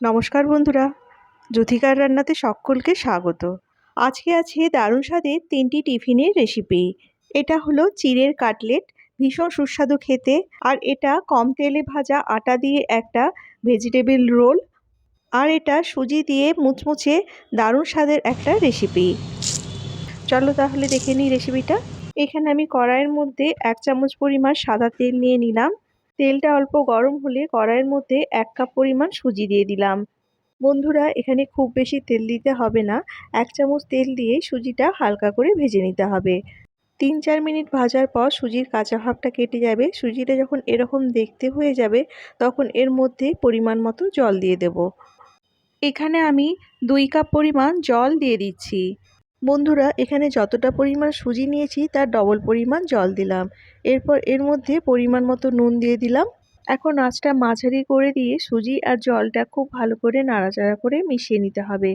নমস্কার বন্ধুরা জ্যোতিকার রান্নাতে সকলকে স্বাগত। আজকে আছে দারুণ স্বাদের তিনটি টিফিনের রেসিপি এটা হলো চিড়ের কাটলেট, ভীষণ সুস্বাদু খেতে, আর এটা কম তেলে ভাজা আটা দিয়ে একটা ভেজিটেবল রোল আর এটা সুজি দিয়ে মুচমুচে দারুণ স্বাদের একটা রেসিপি চলো তাহলে দেখে নিই রেসিপিটা এখানে আমি কড়াইয়ের মধ্যে এক চামচ পরিমাণ সাদা তেল নিয়ে নিলাম। তেলটা অল্প গরম হলে কড়াইয়ের মধ্যে এক কাপ পরিমাণ সুজি দিয়ে দিলাম। বন্ধুরা, এখানে খুব বেশি তেল দিতে হবে না। এক চামচ তেল দিয়ে সুজিটা হালকা করে ভেজে নিতে হবে। তিন চার মিনিট ভাজার পর সুজির কাঁচা ভাবটা কেটে যাবে। সুজিটা যখন এরকম দেখতে হয়ে যাবে, তখন এর মধ্যে পরিমাণ মতো জল দিয়ে দেব। এখানে আমি দুই কাপ পরিমাণ জল দিয়ে দিচ্ছি। বন্ধুরা, এখানে যতটা পরিমাণ সুজি নিয়েছি, তার ডবল পরিমাণ জল দিলাম। এরপর এর মধ্যে পরিমাণ মতো নুন দিয়ে দিলাম। এখন আঁচটা মাঝারি করে দিয়ে সুজি আর জলটা খুব ভালো করে নাড়াচাড়া করে মিশিয়ে নিতে হবে।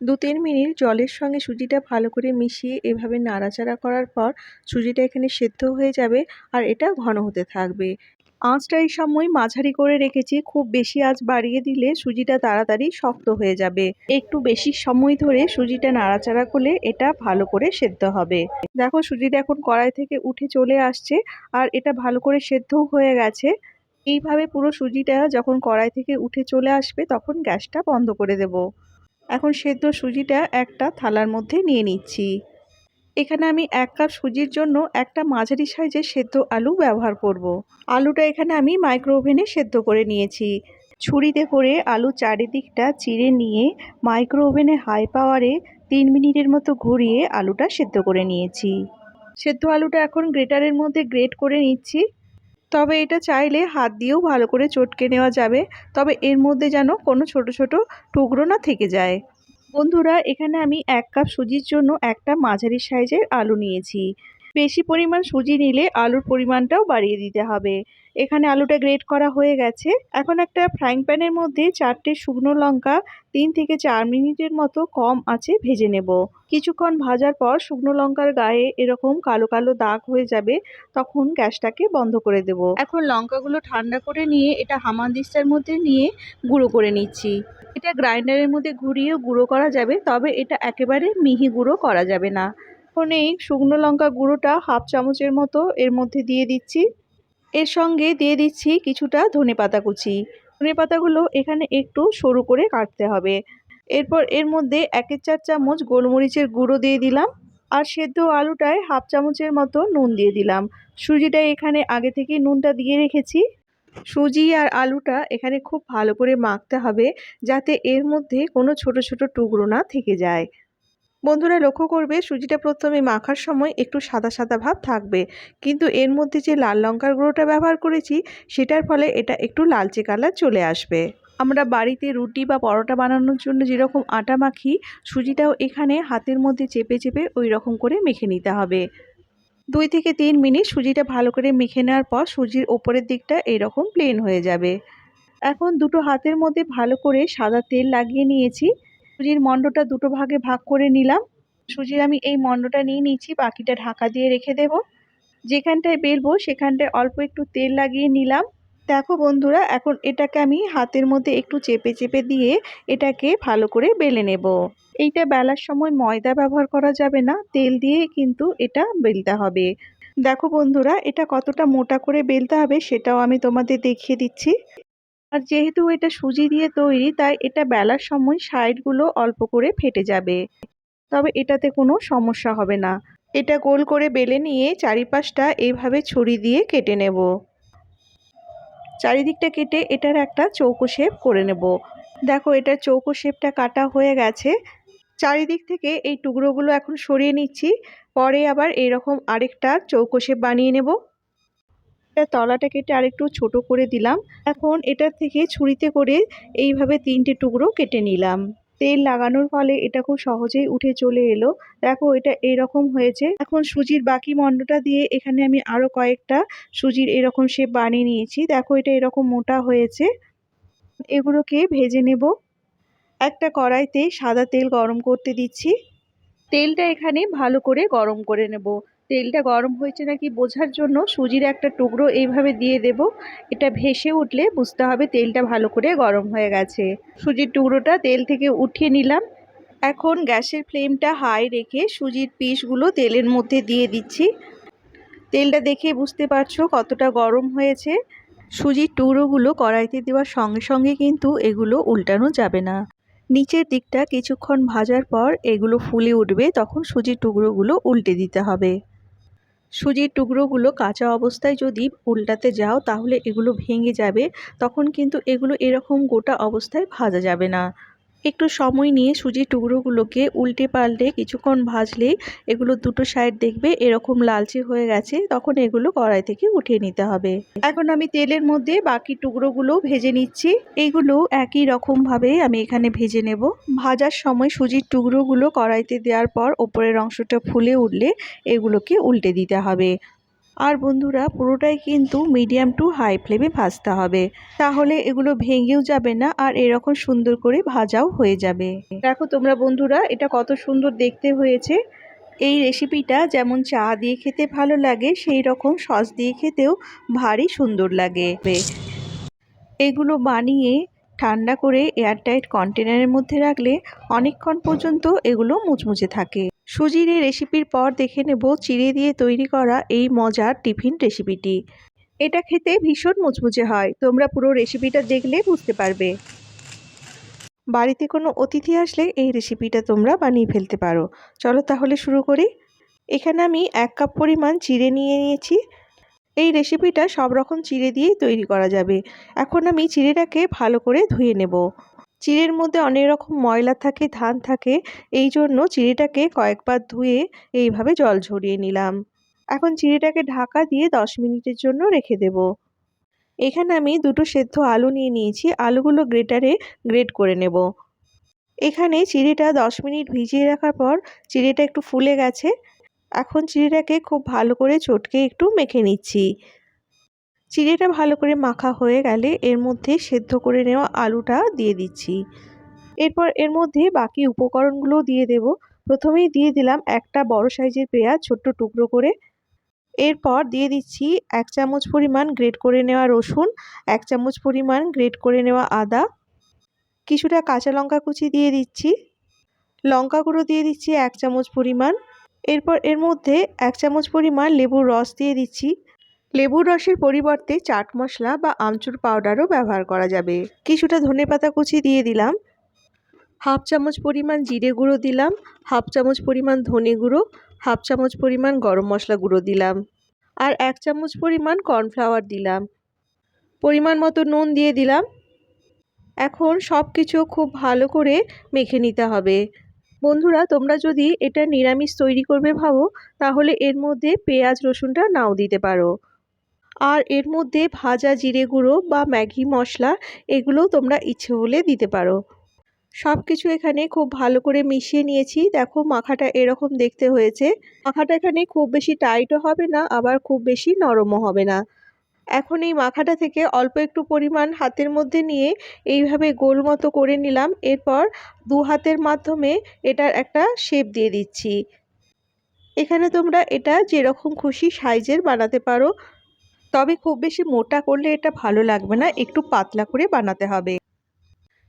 দু তিন মিনিট জলের সঙ্গে সুজিটা ভালো করে মিশিয়ে এভাবে নাড়াচাড়া করার পর সুজিটা এখানে সেদ্ধ হয়ে যাবে আর এটা ঘন হতে থাকবে। আঁচটা এই সময় মাঝারি করে রেখেছি, খুব বেশি আঁচ বাড়িয়ে দিলে সুজিটা তাড়াতাড়ি শক্ত হয়ে যাবে। একটু বেশি সময় ধরে সুজিটা নাড়াচাড়া করলে এটা ভালো করে সেদ্ধ হবে। দেখো সুজিটা এখন কড়াই থেকে উঠে চলে আসছে আর এটা ভালো করে সেদ্ধও হয়ে গেছে। এইভাবে পুরো সুজিটা যখন কড়াই থেকে উঠে চলে আসবে তখন গ্যাসটা বন্ধ করে দেব। এখন সেদ্ধ সুজিটা একটা থালার মধ্যে নিয়ে নিচ্ছি। এখানে আমি এক কাপ সুজির জন্য একটা মাঝারি সাইজের সেদ্ধ আলু ব্যবহার করব। আলুটা এখানে আমি মাইক্রো ওভেনে সেদ্ধ করে নিয়েছি। ছুরিতে করে আলু চারিদিকটা চিড়ে নিয়ে মাইক্রো ওভেনে হাই পাওয়ারে তিন মিনিটের মতো ঘুরিয়ে আলুটা সেদ্ধ করে নিয়েছি। সেদ্ধ আলুটা এখন গ্রেটারের মধ্যে গ্রেট করে নিচ্ছি। তবে এটা চাইলে হাত দিয়েও ভালো করে চটকে নেওয়া যাবে। তবে এর মধ্যে যেন কোনো ছোট ছোট টুকরো না থেকে যায়। বন্ধুরা এখানে আমি এক কাপ সুজির জন্য একটা মাঝারি সাইজের আলু নিয়েছি। বেশি পরিমাণ সুজি নিলে আলুর পরিমাণটাও বাড়িয়ে দিতে হবে। এখানে আলুটা গ্রেট করা হয়ে গেছে। এখন একটা ফ্রাইং প্যানের মধ্যে চারটে শুকনো লঙ্কা তিন থেকে চার মিনিটের মতো কম আছে ভেজে নেব। কিছুক্ষণ ভাজার পর শুকনো লঙ্কার গায়ে এরকম কালো কালো দাগ হয়ে যাবে তখন গ্যাসটাকে বন্ধ করে দেব। এখন লঙ্কাগুলো ঠান্ডা করে নিয়ে এটা হামানদিস্তার মধ্যে নিয়ে গুঁড়ো করে নিচ্ছি। এটা গ্রাইন্ডারের মধ্যে ঘুরিয়ে গুঁড়ো করা যাবে, তবে এটা একেবারে মিহি গুঁড়ো করা যাবে না। এখন এই শুকনো লঙ্কা গুঁড়োটা হাফ চামচের মতো এর মধ্যে দিয়ে দিচ্ছি। এর সঙ্গে দিয়ে দিচ্ছি কিছুটা ধনে পাতা কুচি। ধনে পাতাগুলো এখানে একটু সরু করে কাটতে হবে। এরপর এর মধ্যে একের চার চামচ গোলমরিচের গুঁড়ো দিয়ে দিলাম আর সেদ্ধ আলুটায় হাফ চামচের মতো নুন দিয়ে দিলাম। সুজিটা এখানে আগে থেকেই নুনটা দিয়ে রেখেছি। সুজি আর আলুটা এখানে খুব ভালো করে মাখতে হবে যাতে এর মধ্যে কোনো ছোট ছোট টুকরো না থেকে যায়। বন্ধুরা লক্ষ্য করবে, সুজিটা প্রথমে মাখার সময় একটু সাদা সাদা ভাব থাকবে। কিন্তু এর মধ্যে যে লাল লঙ্কার গুঁড়োটা ব্যবহার করেছি, সেটার ফলে এটা একটু লালচে কালার চলে আসবে। আমরা বাড়িতে রুটি বা পরোটা বানানোর জন্য যেরকম আটা মাখি, সুজিটাও এখানে হাতের মধ্যে চেপে চেপে ওই রকম করে মেখে নিতে হবে। দুই থেকে তিন মিনিট সুজিটা ভালো করে মেখে নেওয়ার পর সুজির ওপরের দিকটা এরকম প্লেন হয়ে যাবে। এখন দুটো হাতের মধ্যে ভালো করে সাদা তেল লাগিয়ে নিয়েছি। সুজির মণ্ডটা দুটো ভাগে ভাগ করে নিলাম। সুজির আমি এই মণ্ডটা নিয়ে নিচ্ছি, বাকিটা ঢাকা দিয়ে রেখে দেব। যেখানটায় বেলবো সেখানটায় অল্প একটু তেল লাগিয়ে নিলাম। দেখো বন্ধুরা, এখন এটাকে আমি হাতের মধ্যে একটু চেপে চেপে দিয়ে এটাকে ভালো করে বেলে নেব। এইটা বেলার সময় ময়দা ব্যবহার করা যাবে না, তেল দিয়ে কিন্তু এটা বেলতে হবে। দেখো বন্ধুরা, এটা কতটা মোটা করে বেলতে হবে সেটাও আমি তোমাদের দেখিয়ে দিচ্ছি। আর যেহেতু এটা সুজি দিয়ে তৈরি, তাই এটা বেলার সময় সাইডগুলো অল্প করে ফেটে যাবে। তবে এটাতে কোনো সমস্যা হবে না। এটা গোল করে বেলে নিয়ে চারিপাশটা এইভাবে ছুরি দিয়ে কেটে নেব। চারিদিকটা কেটে এটার একটা চৌকো শেপ করে নেব। দেখো, এটার চৌকো শেপটা কাটা হয়ে গেছে। চারিদিক থেকে এই টুকরোগুলো এখন সরিয়ে নিচ্ছি। পরে আবার এইরকম আরেকটা চৌকো শেপ বানিয়ে নেব। এটা তলাটা কেটে আরেকটু ছোট করে দিলাম। এখন এটার থেকে ছুরিতে করে এইভাবে তিনটে টুকরো কেটে নিলাম। তেল লাগানোর ফলে এটা খুব সহজেই উঠে চলে এলো। দেখো, এটা এরকম হয়েছে। এখন সুজির বাকি মণ্ডটা দিয়ে এখানে আমি আরও কয়েকটা সুজির এরকম শেপ বানিয়ে নিয়েছি। দেখো, এটা এরকম মোটা হয়েছে। এগুলোকে ভেজে নেব। একটা কড়াইতে সাদা তেল গরম করতে দিচ্ছি। তেলটা এখানে ভালো করে গরম করে নেব। তেলটা গরম হয়েছে নাকি বোঝার জন্য সুজির একটা টুকরো এইভাবে দিয়ে দেব। এটা ভেসে উঠলে বুঝতে হবে তেলটা ভালো করে গরম হয়ে গেছে। সুজির টুকরোটা তেল থেকে উঠিয়ে নিলাম। এখন গ্যাসের ফ্লেমটা হাই রেখে সুজির পিসগুলো তেলের মধ্যে দিয়ে দিচ্ছি। তেলটা দেখে বুঝতে পারছ কতটা গরম হয়েছে। সুজির টুকরোগুলো কড়াইতে দেওয়ার সঙ্গে সঙ্গে কিন্তু এগুলো উল্টানো যাবে না। নিচের দিকটা কিছুক্ষণ ভাজার পর এগুলো ফুলে উঠবে, তখন সুজির টুকরোগুলো উল্টে দিতে হবে। সুজির টুকরোগুলো কাঁচা অবস্থায় যদি উল্টাতে যাও, তাহলে এগুলো ভেঙে যাবে, তখন কিন্তু এগুলো এরকম গোটা অবস্থায় ভাজা যাবে না। একটু সময় নিয়ে সুজির টুকরোগুলোকে উল্টে পাল্টে কিছুক্ষণ ভাজলে এগুলো দুটো সাইড দেখবে এরকম লালচে হয়ে গেছে, তখন এগুলো কড়াই থেকে উঠিয়ে নিতে হবে। এখন আমি তেলের মধ্যে বাকি টুকরোগুলো ভেজে নিচ্ছি। এইগুলো একই রকমভাবে আমি এখানে ভেজে নেব। ভাজার সময় সুজির টুকরোগুলো কড়াইতে দেওয়ার পর ওপরের অংশটা ফুলে উঠলে এগুলোকে উল্টে দিতে হবে। আর বন্ধুরা, পুরোটাই কিন্তু মিডিয়াম টু হাই ফ্লেমে ভাজতে হবে। তাহলে এগুলো ভেঙেও যাবে না আর এরকম সুন্দর করে ভাজাও হয়ে যাবে। দেখো তোমরা বন্ধুরা, এটা কত সুন্দর দেখতে হয়েছে। এই রেসিপিটা যেমন চা দিয়ে খেতে ভালো লাগে, সেই রকম সস দিয়ে খেতেও ভারী সুন্দর লাগে। এগুলো বানিয়ে ঠান্ডা করে এয়ারটাইট কন্টেনারের মধ্যে রাখলে অনেকক্ষণ পর্যন্ত এগুলো মুচমুচে থাকে। সুজির এই রেসিপির পর দেখে নেব চিড়ে দিয়ে তৈরি করা এই মজার টিফিন রেসিপিটি। এটা খেতে ভীষণ মুচমুচে হয়, তোমরা পুরো রেসিপিটা দেখলে বুঝতে পারবে। বাড়িতে কোনো অতিথি আসলে এই রেসিপিটা তোমরা বানিয়ে ফেলতে পারো। চলো তাহলে শুরু করি। এখানে আমি এক কাপ পরিমাণ চিড়ে নিয়ে নিয়েছি। এই রেসিপিটা সব রকম চিড়ে দিয়েই তৈরি করা যাবে। এখন আমি চিড়েটাকে ভালো করে ধুয়ে নেব। চিড়ের মধ্যে অনেক রকম ময়লা থাকে, ধান থাকে, এই জন্য চিড়েটাকে কয়েকবার ধুয়ে এইভাবে জল ঝরিয়ে নিলাম। এখন চিড়েটাকে ঢাকা দিয়ে দশ মিনিটের জন্য রেখে দেব। এখানে আমি দুটো সেদ্ধ আলু নিয়ে নিয়েছি, আলুগুলো গ্রেটারে গ্রেট করে নেব। এখানে চিড়েটা দশ মিনিট ভিজিয়ে রাখার পর চিড়েটা একটু ফুলে গেছে। এখন চিড়েটাকে খুব ভালো করে চটকে একটু মেখে নিচ্ছি। চিড়েটা ভালো করে মাখা হয়ে গেলে এর মধ্যে সেদ্ধ করে নেওয়া আলুটা দিয়ে দিচ্ছি। এরপর এর মধ্যে বাকি উপকরণগুলো দিয়ে দেব। প্রথমেই দিয়ে দিলাম একটা বড় সাইজের পেঁয়াজ ছোট্ট টুকরো করে। এরপর দিয়ে দিচ্ছি এক চামচ পরিমাণ গ্রেট করে নেওয়া রসুন, এক চামচ পরিমাণ গ্রেট করে নেওয়া আদা, কিছুটা কাঁচা লঙ্কা কুচি দিয়ে দিচ্ছি। লঙ্কা গুঁড়ো দিয়ে দিচ্ছি এক চামচ পরিমাণ। এরপর এর মধ্যে এক চামচ পরিমাণ লেবুর রস দিয়ে দিচ্ছি। লেবুর রসের পরিবর্তে চাট মশলা বা আমচুর পাউডারও ব্যবহার করা যাবে। কিছুটা ধনে পাতা কুচি দিয়ে দিলাম। হাফ চামচ পরিমাণ জিরে গুঁড়ো দিলাম। হাফ চামচ পরিমাণ ধনে গুঁড়ো। হাফ চামচ পরিমাণ গরম মশলা গুঁড়ো দিলাম। আর এক চামচ পরিমাণ কর্নফ্লাওয়ার দিলাম। পরিমাণ মতো নুন দিয়ে দিলাম। এখন সব কিছু খুব ভালো করে মেখে নিতে হবে। বন্ধুরা, তোমরা যদি এটা নিরামিষ তৈরি করবে ভাবো, তাহলে এর মধ্যে পেঁয়াজ রসুনটা নাও দিতে পারো। আর এর মধ্যে ভাজা জিরে গুঁড়ো বা ম্যাগি মশলা এগুলোও তোমরা ইচ্ছে হলে দিতে পারো। সব কিছু এখানে খুব ভালো করে মিশিয়ে নিয়েছি। দেখো মাখাটা এরকম দেখতে হয়েছে। মাখাটা এখানে খুব বেশি টাইটও হবে না, আবার খুব বেশি নরমও হবে না। এখন এই মাখাটা থেকে অল্প একটু পরিমাণ হাতের মধ্যে নিয়ে এইভাবে গোল মতো করে নিলাম। এরপর দু হাতের মাধ্যমে এটার একটা শেপ দিয়ে দিচ্ছি। এখানে তোমরা এটা যেরকম খুশি সাইজের বানাতে পারো। তবে খুব বেশি মোটা করলে এটা ভালো লাগবে না, একটু পাতলা করে বানাতে হবে।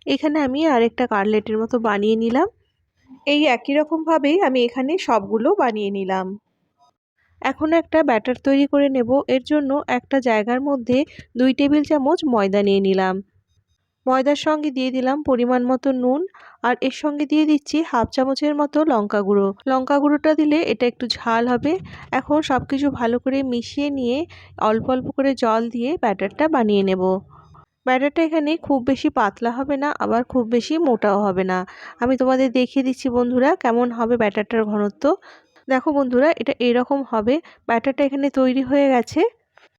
এখানে আমি আরেকটা কাটলেটের মতো বানিয়ে নিলাম। এই একই রকমভাবেই আমি এখানে সবগুলো বানিয়ে নিলাম। এখন একটা ব্যাটার তৈরি করে নেব। এর জন্য একটা জায়গার মধ্যে দুই টেবিল চামচ ময়দা নিয়ে নিলাম। ময়দার সঙ্গে দিয়ে দিলাম পরিমাণ মতো নুন আর এর সঙ্গে দিয়ে দিচ্ছি হাফ চামচের মতো লঙ্কা গুঁড়ো। লঙ্কা গুঁড়োটা দিলে এটা একটু ঝাল হবে। এখন সব কিছু ভালো করে মিশিয়ে নিয়ে অল্প অল্প করে জল দিয়ে ব্যাটারটা বানিয়ে নেব। ব্যাটারটা এখানে খুব বেশি পাতলা হবে না, আবার খুব বেশি মোটাও হবে না। আমি তোমাদের দেখিয়ে দিচ্ছি বন্ধুরা কেমন হবে ব্যাটারটার ঘনত্ব। দেখো বন্ধুরা, এটা এরকম হবে। ব্যাটারটা এখানে তৈরি হয়ে গেছে।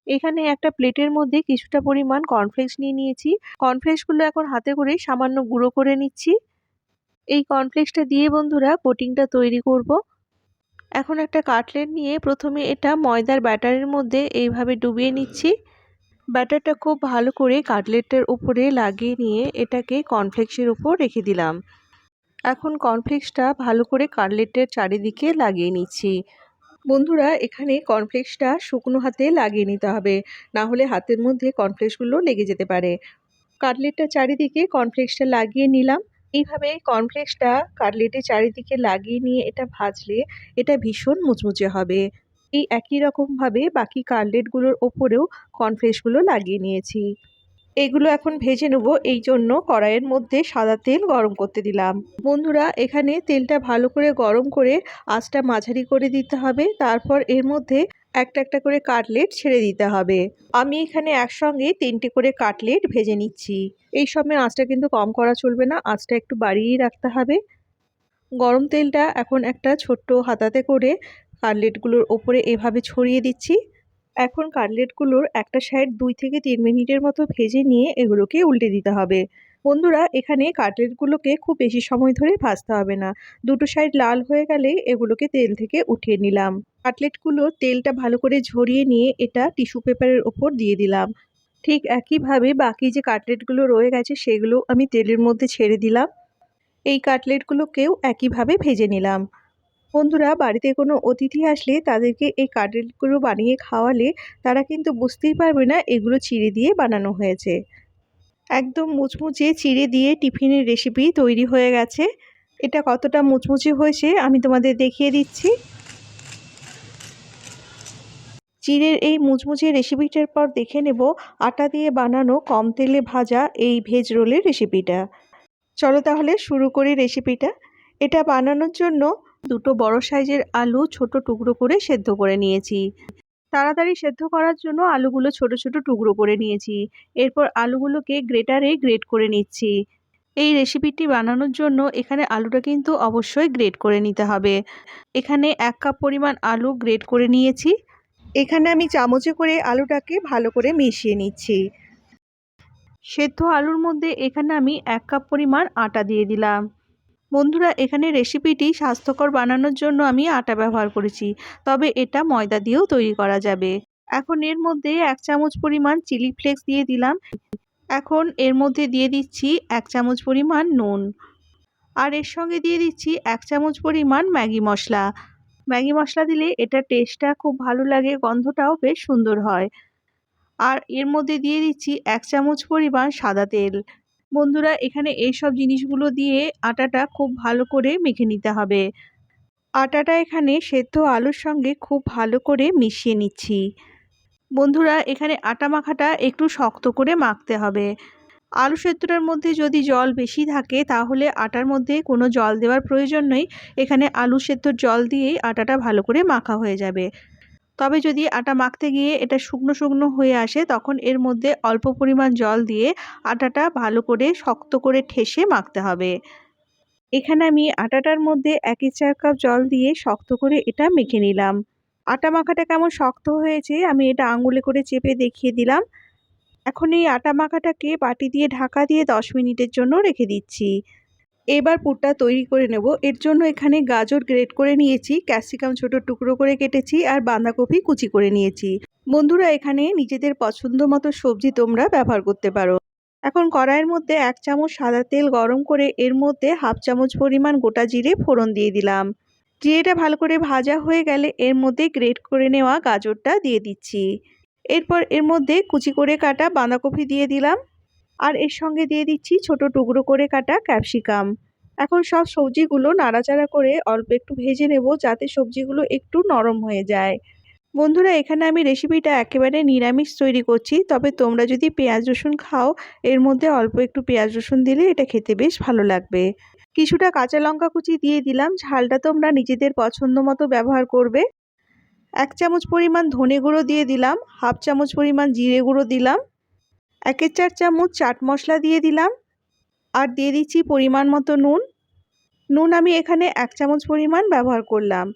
এখানে একটা প্লেটের মধ্যে কিছুটা পরিমাণ কর্নফ্লেক্স নিয়ে নিয়েছি। কর্নফ্লেক্সগুলো এখন হাতে করে সামান্য গুঁড়ো করে নিচ্ছি। এই কর্নফ্লেক্সটা দিয়ে বন্ধুরা কোটিংটা তৈরি করব। এখন একটা কাটলেট নিয়ে প্রথমে এটা ময়দার ব্যাটারের মধ্যে এইভাবে ডুবিয়ে নিচ্ছি। ব্যাটারটা খুব ভালো করে কাটলেটের উপরে লাগিয়ে নিয়ে এটাকে কর্নফ্লেক্সের উপর রেখে দিলাম। এখন কর্নফ্লেক্সটা ভালো করে কাটলেটের চারিদিকে লাগিয়ে নিচ্ছি। বন্ধুরা, এখানে কর্নফ্লেক্সটা শুকনো হাতে লাগিয়ে নিতে হবে, না হলে হাতের মধ্যে কর্নফ্লেক্সগুলো লেগে যেতে পারে। কাটলেটটা চারিদিকে কর্নফ্লেক্সটা লাগিয়ে নিলাম। এইভাবে কর্নফ্লেক্সটা কাটলেটের চারিদিকে লাগিয়ে নিয়ে এটা ভাজলে এটা ভীষণ মুচমুচে হবে। এই একই রকমভাবে বাকি কাটলেটগুলোর ওপরেও কর্নফ্লেক্সগুলো লাগিয়ে নিয়েছি। এগুলো এখন ভেজে নেব, এই জন্য কড়াইয়ের মধ্যে সাদা তেল গরম করতে দিলাম। বন্ধুরা, এখানে তেলটা ভালো করে গরম করে আঁচটা মাঝারি করে দিতে হবে। তারপর এর মধ্যে একটা একটা করে কাটলেট ছেড়ে দিতে হবে। আমি এখানে একসঙ্গে তিনটে করে কাটলেট ভেজে নিচ্ছি। এই সময় আঁচটা কিন্তু কম করা চলবে না, আঁচটা একটু বাড়িয়েই রাখতে হবে। গরম তেলটা এখন একটা ছোট্ট হাতাতে করে কাটলেটগুলোর ওপরে এভাবে ছড়িয়ে দিচ্ছি। এখন কাটলেটগুলোর একটা সাইড দুই থেকে তিন মিনিটের মতো ভেজে নিয়ে এগুলোকে উল্টে দিতে হবে। বন্ধুরা, এখানে কাটলেটগুলোকে খুব বেশি সময় ধরে ভাজতে হবে না। দুটো সাইড লাল হয়ে গেলে এগুলোকে তেল থেকে উঠিয়ে নিলাম। কাটলেটগুলো তেলটা ভালো করে ঝরিয়ে নিয়ে এটা টিস্যু পেপারের ওপর দিয়ে দিলাম। ঠিক একইভাবে বাকি যে কাটলেটগুলো রয়ে গেছে, সেগুলো আমি তেলের মধ্যে ছেড়ে দিলাম। এই কাটলেটগুলোকেও একইভাবে ভেজে নিলাম। বন্ধুরা, বাড়িতে কোনো অতিথি আসলে তাদেরকে এই কাটলেটগুলো বানিয়ে খাওয়ালে তারা কিন্তু বুঝতেই পারবে না এগুলো চিড়ে দিয়ে বানানো হয়েছে। একদম মুচমুচে চিড়ে দিয়ে টিফিনের রেসিপি তৈরি হয়ে গেছে। এটা কতটা মুচমুচে হয়েছে আমি তোমাদের দেখিয়ে দিচ্ছি। চিড়ের এই মুচমুচে রেসিপিটার পর দেখে নেব আটা দিয়ে বানানো কম তেলে ভাজা এই ভেজ রোলের রেসিপিটা চলো তাহলে শুরু করি রেসিপিটা এটা বানানোর জন্য দুটো বড় সাইজের আলু ছোট টুকরো করে সেদ্ধ করে নিয়েছি। তাড়াতাড়ি সেদ্ধ করার জন্য আলুগুলো ছোট ছোট টুকরো করে নিয়েছি। এরপর আলুগুলোকে গ্রেটারে গ্রেট করে নিচ্ছি। এই রেসিপিটি বানানোর জন্য এখানে আলুটা কিন্তু অবশ্যই গ্রেট করে নিতে হবে। এখানে এক কাপ পরিমাণ আলু গ্রেট করে নিয়েছি। এখানে আমি চামচে করে আলুটাকে ভালো করে মিশিয়ে নিচ্ছি। সেদ্ধ আলুর মধ্যে এখানে আমি এক কাপ পরিমাণ আটা দিয়ে দিলাম। বন্ধুরা, এখানে রেসিপিটি স্বাস্থ্যকর বানানোর জন্য আমি আটা ব্যবহার করেছি। তবে এটা ময়দা দিয়েও তৈরি করা যাবে। এখন এর মধ্যে এক চামচ পরিমাণ চিলি ফ্লেক্স দিয়ে দিলাম। এখন এর মধ্যে দিয়ে দিচ্ছি এক চামচ পরিমাণ নুন। আর এর সঙ্গে দিয়ে দিচ্ছি এক চামচ পরিমাণ ম্যাগি মশলা। ম্যাগি মশলা দিলে এটা টেস্টটা খুব ভালো লাগে, গন্ধটাও বেশ সুন্দর হয়। আর এর মধ্যে দিয়ে দিচ্ছি এক চামচ পরিমাণ সাদা তেল। বন্ধুরা, এখানে এইসব জিনিসগুলো দিয়ে আটাটা খুব ভালো করে মেখে নিতে হবে। আটাটা এখানে সেদ্ধ আলুর সঙ্গে খুব ভালো করে মিশিয়ে নিচ্ছি। বন্ধুরা, এখানে আটা মাখাটা একটু শক্ত করে মাখতে হবে। আলু সেদ্ধটার মধ্যে যদি জল বেশি থাকে, তাহলে আটার মধ্যে কোনো জল দেওয়ার প্রয়োজন নেই। এখানে আলু সেদ্ধর জল দিয়েই আটাটা ভালো করে মাখা হয়ে যাবে। তবে যদি আটা মাখতে গিয়ে এটা শুকনো শুকনো হয়ে আসে, তখন এর মধ্যে অল্প পরিমাণ জল দিয়ে আটাটা ভালো করে শক্ত করে ঠেসে মাখতে হবে। এখানে আমি আটাটার মধ্যে এক চার কাপ জল দিয়ে শক্ত করে এটা মেখে নিলাম। আটা মাখাটা কেমন শক্ত হয়েছে আমি এটা আঙুলে করে চেপে দেখিয়ে দিলাম। এখন এই আটা মাখাটাকে বাটি দিয়ে ঢাকা দিয়ে দশ মিনিটের জন্য রেখে দিচ্ছি। এবার পুরটা তৈরি করে নেব। এর জন্য এখানে গাজর গ্রেট করে নিয়েছি, ক্যাপসিকাম ছোট টুকরো করে কেটেছি আর বাঁধাকপি কুচি করে নিয়েছি। বন্ধুরা, এখানে নিজেদের পছন্দ মতো সবজি তোমরা ব্যবহার করতে পারো। এখন কড়াইয়ের মধ্যে এক চামচ সাদা তেল গরম করে এর মধ্যে হাফ চামচ পরিমাণ গোটা জিরে ফোড়ন দিয়ে দিলাম। জিরেটা ভালো করে ভাজা হয়ে গেলে এর মধ্যে গ্রেট করে নেওয়া গাজরটা দিয়ে দিচ্ছি। এরপর এর মধ্যে কুচি করে কাটা বাঁধাকপি দিয়ে দিলাম। আর এর সঙ্গে দিয়ে দিচ্ছি ছোট টুকরো করে কাটা ক্যাপসিকাম। এখন সব সবজিগুলো নাড়াচাড়া করে অল্প একটু ভেজে নেব যাতে সবজিগুলো একটু নরম হয়ে যায়। বন্ধুরা, এখানে আমি রেসিপিটা একেবারে নিরামিষ তৈরি করছি, তবে তোমরা যদি পেঁয়াজ রসুন খাও, এর মধ্যে অল্প একটু পেঁয়াজ রসুন দিলে এটা খেতে বেশ ভালো লাগবে। কিছুটা কাঁচা লঙ্কা কুচি দিয়ে দিলাম, ঝালটা তোমরা নিজেদের পছন্দ মতো ব্যবহার করবে। এক চামচ পরিমাণ ধনে গুঁড়ো দিয়ে দিলাম, হাফ চামচ পরিমাণ জিরে গুঁড়ো দিলাম একের চার চামচ চাট মশলা দিয়ে দিলাম। আর দিয়ে দিচ্ছি পরিমাণ মতো নুন। নুন আমি এখানে এক চামচ পরিমাণ ব্যবহার করলাম।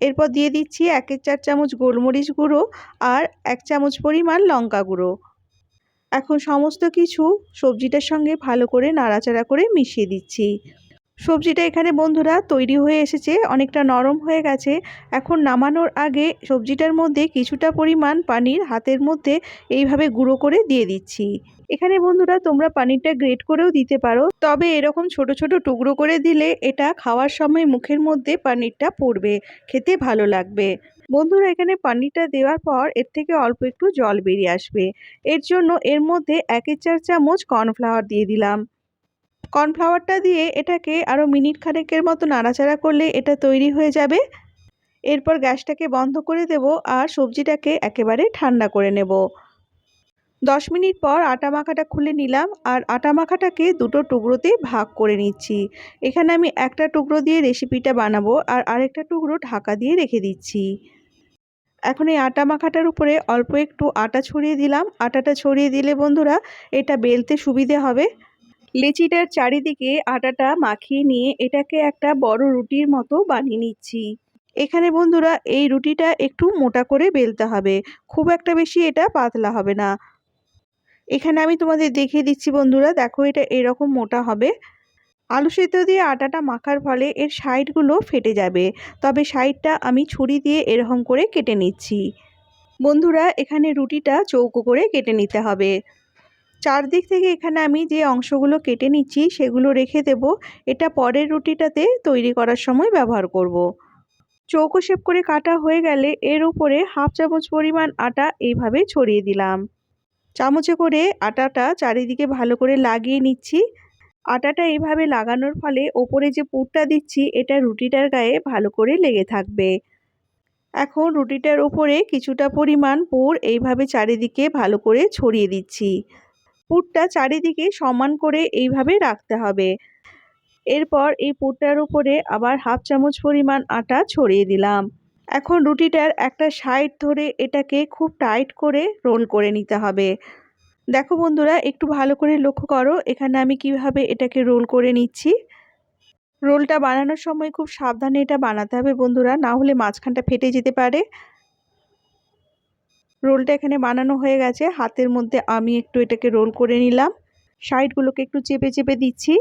এরপর দিয়ে দিচ্ছি একের চার চামচ গোলমরিচ গুঁড়ো আর এক চামচ পরিমাণ লঙ্কা গুঁড়ো। এখন সমস্ত কিছু সবজিটার সঙ্গে ভালো করে নাড়াচাড়া করে মিশিয়ে দিচ্ছি। সবজিটা এখানে বন্ধুরা তৈরি হয়ে এসেছে, অনেকটা নরম হয়ে গেছে। এখন নামানোর আগে সবজিটার মধ্যে কিছুটা পরিমাণ পানির হাতের মধ্যে এইভাবে গুঁড়ো করে দিয়ে দিচ্ছি। এখানে বন্ধুরা তোমরা পানিরটা গ্রেট করেও দিতে পারো, তবে এরকম ছোট ছোট টুকরো করে দিলে এটা খাওয়ার সময় মুখের মধ্যে পানিরটা পড়বে, খেতে ভালো লাগবে। বন্ধুরা এখানে পানিরটা দেওয়ার পর এর থেকে অল্প একটু জল বেরিয়ে আসবে। এর জন্য এর মধ্যে একের চার চামচ কর্নফ্লাওয়ার দিয়ে দিলাম। কর্নফ্লাওয়ারটা দিয়ে এটাকে আরও মিনিট খানেকের মতো নাড়াচাড়া করলে এটা তৈরি হয়ে যাবে। এরপর গ্যাসটাকে বন্ধ করে দেব আর সবজিটাকে একেবারে ঠান্ডা করে নেব। দশ মিনিট পর আটা মাখাটা খুলে নিলাম আর আটা মাখাটাকে দুটো টুকরোতে ভাগ করে নিচ্ছি। এখানে আমি একটা টুকরো দিয়ে রেসিপিটা বানাবো আর আরেকটা টুকরো ঢাকা দিয়ে রেখে দিচ্ছি। এখন এই আটা মাখাটার উপরে অল্প একটু আটা ছড়িয়ে দিলাম। আটাটা ছড়িয়ে দিলে বন্ধুরা এটা বেলতে সুবিধে হবে। লেচিটার চারিদিকে আটাটা মাখিয়ে নিয়ে এটাকে একটা বড় রুটির মতো বানিয়ে নিচ্ছি। এখানে বন্ধুরা, এই রুটিটা একটু মোটা করে বেলতে হবে। খুব একটা বেশি এটা পাতলা হবে না। এখানে আমি তোমাদের দেখিয়ে দিচ্ছি বন্ধুরা, দেখো এটা এরকম মোটা হবে। আলু সেদ্ধ দিয়ে আটাটা মাখার ফলে এর সাইডগুলো ফেটে যাবে। তবে সাইডটা আমি ছুরি দিয়ে এরকম করে কেটে নিচ্ছি। বন্ধুরা, এখানে রুটিটা চৌকো করে কেটে নিতে হবে। চারদিক থেকে এখানে আমি যে অংশগুলো কেটে নিচ্ছি, সেগুলো রেখে দেব। এটা পরের রুটিটাতে তৈরি করার সময় ব্যবহার করব। চৌকো শেপ করে কাটা হয়ে গেলে এর উপরে হাফ চামচ পরিমাণ আটা এইভাবে ছড়িয়ে দিলাম। চামচে করে আটাটা চারিদিকে ভালো করে লাগিয়ে নিচ্ছি। আটাটা এইভাবে লাগানোর ফলে ওপরে যে পুরটা দিচ্ছি, এটা রুটিটার গায়ে ভালো করে লেগে থাকবে। এখন রুটিটার উপরে কিছুটা পরিমাণ পুর এইভাবে চারিদিকে ভালো করে ছড়িয়ে দিচ্ছি। পুরটা চারিদিকে সমান করে এইভাবে রাখতে হবে। এরপর এই পুরটার উপরে আবার হাফ চামচ পরিমাণ আটা ছড়িয়ে দিলাম। এখন রুটিটার একটা সাইড ধরে এটাকে খুব টাইট করে রোল করে নিতে হবে। দেখো বন্ধুরা, একটু ভালো করে লক্ষ্য করো, এখানে আমি কীভাবে এটাকে রোল করে নিচ্ছি। রোলটা বানানোর সময় খুব সাবধানে এটা বানাতে হবে বন্ধুরা, না হলে মাঝখানটা ফেটে যেতে পারে। রোলটা এখানে বানানো হয়ে গেছে। হাতের মধ্যে আমি একটু এটাকে রোল করে নিলাম। সাইডগুলোকে একটু চেপে চেপে দিচ্ছি।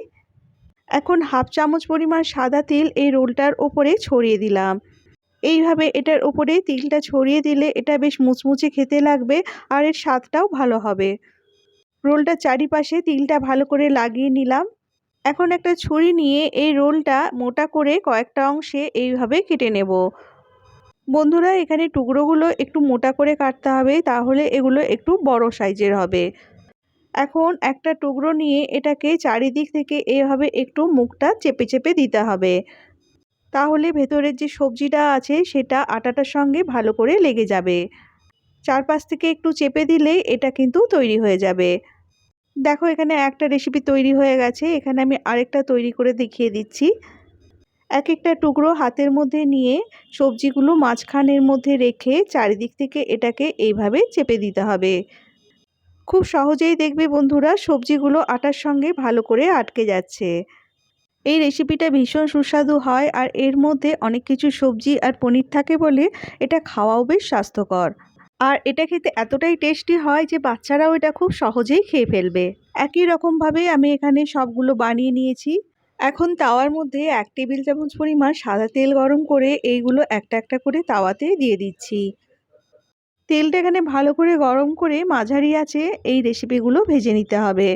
এখন হাফ চামচ পরিমাণ সাদা তিল এই রোলটার ওপরে ছড়িয়ে দিলাম। এইভাবে এটার ওপরে তিলটা ছড়িয়ে দিলে এটা বেশ মুচমুচে খেতে লাগবে আর এর স্বাদটাও ভালো হবে। রোলটার চারিপাশে তিলটা ভালো করে লাগিয়ে নিলাম। এখন একটা ছুরি নিয়ে এই রোলটা মোটা করে কয়েকটা অংশে এইভাবে কেটে নেব। বন্ধুরা, এখানে টুকরোগুলো একটু মোটা করে কাটতে হবে, তাহলে এগুলো একটু বড় সাইজের হবে। এখন একটা টুকরো নিয়ে এটাকে চারিদিক থেকে এভাবে একটু মুখটা চেপে চেপে দিতে হবে। তাহলে ভেতরের যে সবজিটা আছে, সেটা আটাটার সঙ্গে ভালো করে লেগে যাবে। চারপাশ থেকে একটু চেপে দিলেই এটা কিন্তু তৈরি হয়ে যাবে। দেখো, এখানে একটা রেসিপি তৈরি হয়ে গেছে। এখানে আমি আরেকটা তৈরি করে দেখিয়ে দিচ্ছি। এক একটা টুকরো হাতের মধ্যে নিয়ে সবজিগুলো মাঝখানের মধ্যে রেখে চারিদিক থেকে এটাকে এইভাবে চেপে দিতে হবে। খুব সহজেই দেখবে বন্ধুরা, সবজিগুলো আটার সঙ্গে ভালো করে আটকে যাচ্ছে। এই রেসিপিটা ভীষণ সুস্বাদু হয় আর এর মধ্যে অনেক কিছু সবজি আর পনির থাকে বলে এটা খাওয়াও বেশ স্বাস্থ্যকর। আর এটা খেতে এতটাই টেস্টি হয় যে বাচ্চারাও এটা খুব সহজেই খেয়ে ফেলবে। একই রকমভাবে আমি এখানে সবগুলো বানিয়ে নিয়েছি। এখন তাওয়ার মধ্যে এক টেবিল চামচ পরিমাণ সাদা তেল গরম করে এইগুলো একটা একটা করে তাওয়াতে দিয়ে দিচ্ছি। তেলটা এখানে ভালো করে গরম করে মাঝারি আছে এই রেসিপিগুলো ভেজে নিতে হবে।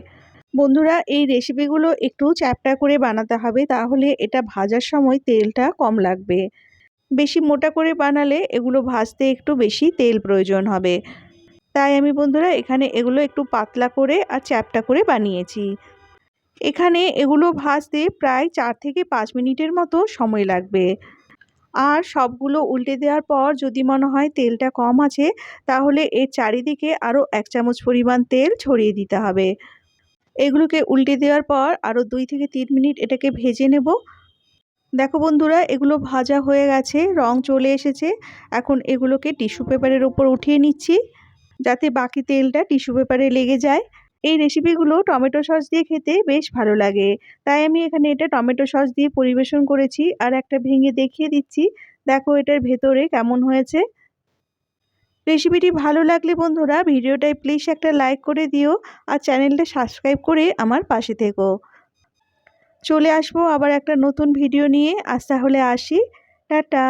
বন্ধুরা, এই রেসিপিগুলো একটু চ্যাপটা করে বানাতে হবে তাহলে এটা ভাজার সময় তেলটা কম লাগবে। বেশি মোটা করে বানালে এগুলো ভাজতে একটু বেশি তেল প্রয়োজন হবে। তাই আমি বন্ধুরা এখানে এগুলো একটু পাতলা করে আর চ্যাপটা করে বানিয়েছি। এখানে এগুলো ভাজতে প্রায় চার থেকে পাঁচ মিনিটের মতো সময় লাগবে। আর সবগুলো উল্টে দেওয়ার পর যদি মনে হয় তেলটা কম আছে, তাহলে এর চারিদিকে আরও এক চামচ পরিমাণ তেল ছড়িয়ে দিতে হবে। এগুলোকে উল্টে দেওয়ার পর আরও দুই থেকে তিন মিনিট এটাকে ভেজে নেব। দেখো বন্ধুরা, এগুলো ভাজা হয়ে গেছে, রং চলে এসেছে। এখন এগুলোকে টিস্যু পেপারের উপর উঠিয়ে নিচ্ছি, যাতে বাকি তেলটা টিস্যু পেপারে লেগে যায়। এই রেসিপিগুলো টমেটো সস দিয়ে খেতে বেশ ভালো লাগে। তাই আমি এখানে এটা টমেটো সস দিয়ে পরিবেশন করেছি আর একটা ভেঙে দেখিয়ে দিচ্ছি। দেখো এটার ভেতরে কেমন হয়েছে। রেসিপিটি ভালো লাগলে বন্ধুরা ভিডিওটায় প্লিজ একটা লাইক করে দিও আর চ্যানেলটা সাবস্ক্রাইব করে আমার পাশে থেকো। চলে আসব আবার একটা নতুন ভিডিও নিয়ে। আজ তাহলে আসি। টাটা!